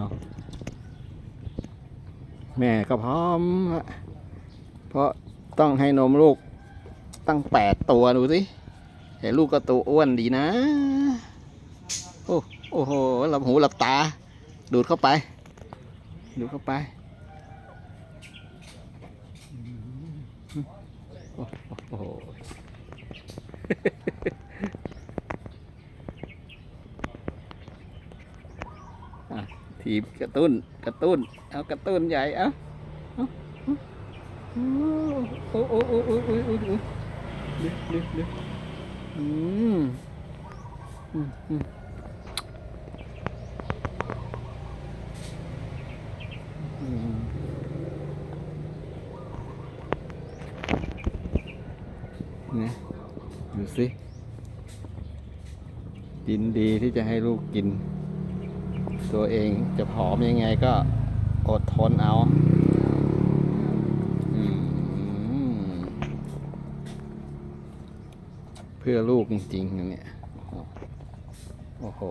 เอาแม่ก็พร้อม เพราะต้องให้นมลูกตั้งแปดตัวดูสิเห็นลูกก็ตัวอ้วนดีนะ โอ้โอ้โหหลับหูหลับตา ดูดเข้าไป ดูดเข้าไปโอ้โอ้โหอะ ทีบกระตุ้นกระตุ้นเอากระตุ้นใหญ่เอาเอาเอาโอ้โอ้โอ้โอ้โอ้โอ้โอ้เดี๋ยวเดี๋ยวเดี๋ยวอืมอืมอืมอืมเนี่ยดูสิ กินดีที่จะให้ลูกกิน ตัวเองจะผอมยังไงก็อดทนเอาอเพื่อลูกจริงๆนะเนี่ย โอ้โห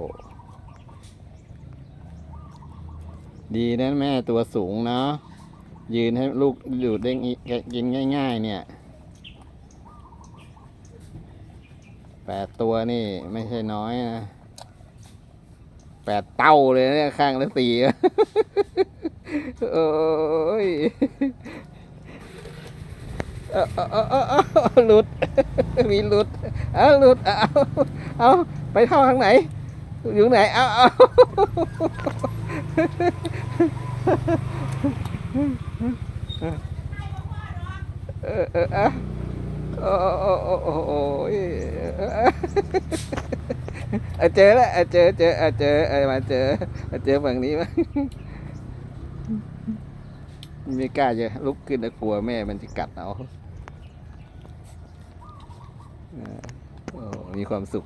ดีนะแม่ตัวสูงเนาะ ยืนให้ลูกอยู่ได้กินง่าย ๆ เนี่ยแปดตัวนี่ไม่ใช่น้อยนะ แปดเต้าเลยเนี่ยข้างละสี่โอ้ยเอาเออเออหลุด มีหลุด เอาหลุด เอาเอาไปเข้าทางไหน อยู่ไหน เอาเอาเออเออเอาโอ้โอ้โอ้โอ้โอ้ย เอาเจอแล้วเอาเจอเจอเอาเจอเอามาเจอเอาเจอฝั่งนี้มั้งไม่กล้าจะลุกขึ้นแล้วกลัวแม่มันจะกัดเอาโอ้มีความสุข